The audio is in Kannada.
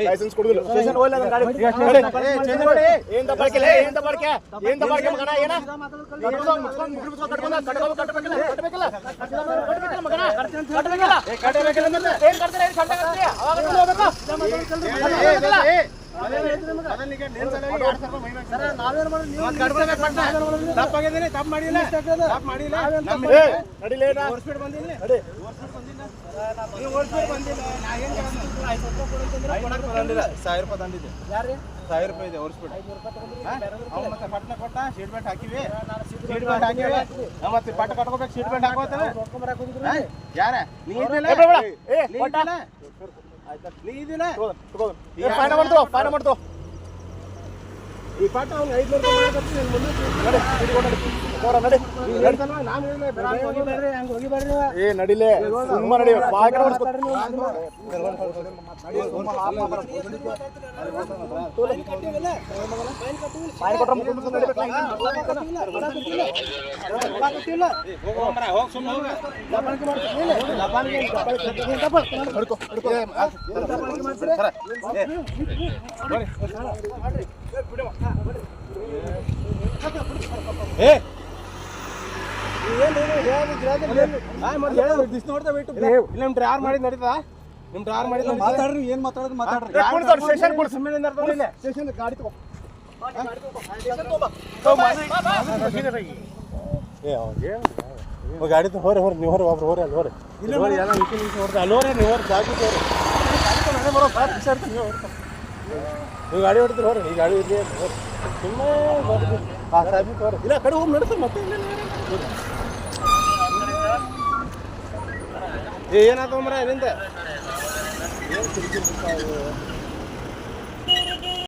ಲೈಸೆನ್ಸ್ ಕೊಡುದಿಲ್ಲ. ಸ್ಟೇಷನ್ ಹೋಗ್ಲಿ ಅದನ್ನ ಗಾಡಿ ಏನ್ ದಬ್ಬಾಳಿಕೆ ಏನ್ ದಬ್ಬಾಳಿಕೆ ಏನ್ ದಬ್ಬಾಳಿಕೆ ಮಗನ ಏನ? ಕಟ್ಟಬೇಕಲ್ಲ ಮಗನ. ಕಟ್ಟಬೇಕಲ್ಲ ಏನ್ ಕಟ್ತಾರೆ ಏನ್ ಕಟ್ತೀಯ ಅವಾಗ ಹೋಗ್ಬೇಕು. ಸಾವಿರ ರೂಪಾಯಿ ತಂದಿದ್ದೆ. ಸಾವಿರ ರೂಪಾಯಿ ಇದೆ ಅವ್ನು ಮತ್ತೆ ಪಟ್ನ ಕೊಟ್ಟ ಸೀಟ್ ಬೆಲ್ಟ್ ಹಾಕಿವಿ. ಸೀಟ್ ಬೆಲ್ಟ್ ಹಾಕಿವಿ ಮತ್ತೆ ಪಟ್ಟ ಕಟ್ಕೋಬೇಕು ಸೀಟ್ ಬೆಲ್ಟ್ ಹಾಕೋತಾನೆ ಯಾರ? ನೀ ಇದ್ದಿಲ್ಲ ಏ, ಬೇಡ, ಬೇಡ. ಏ, ನೀ ಕೊಟ್ಟ. ಇದ್ದಿಲ್ಲ ನೀ ಇದ್ದಿಲ್ಲ ತಗೋ, ತಗೋ. ಏ, ಫೈನ್ ಮಾಡ್ತು ಫೈನ್ ಮಾಡ್ತು ಈ ಪಟ್ಟ ಅವ್ನು ಐದ್ನೂರು ರೂಪಾಯಿ ಮಾಡ್ಕೊಡ್ತೀನಿ ಏ ನಡಿಲೇ ತುಂಬಾ ನಡಿ ಏ ನಿಮ್ ಮಾಡಿದ್ ನಡೀತಾ ನಿಮ್ ಮಾತಾಡ್ರಿ ಏನ್ ಮಾತಾಡ್ರಿ. ಸ್ಟೇಷನ್ ಗಾಡಿ ತಗೋ ಗಾಡಿ ಹೋರಿ ಹೋರಿ ನೀವು ಹೋರಿ ಒಬ್ರು ಹೋರಿ ಅಲ್ಲಿ ಹೋರಿ ಎಲ್ಲ ನೀವು ಗಾಡಿ ಹೊಡಿದ್ರಿ ಹೋರಿ ಈ ಗಾಡಿ ಹೋರಿ ಸುಮ್ಮನೆ ಆ ಸಾಬಿ ಇಲ್ಲ ಕಡೆ ಹೋಗಿ ನಡೆಸ್ತಾರೆ ಮತ್ತೆ ಏ ಏನಾಯ್ತು ಮರ ನಿಂದ?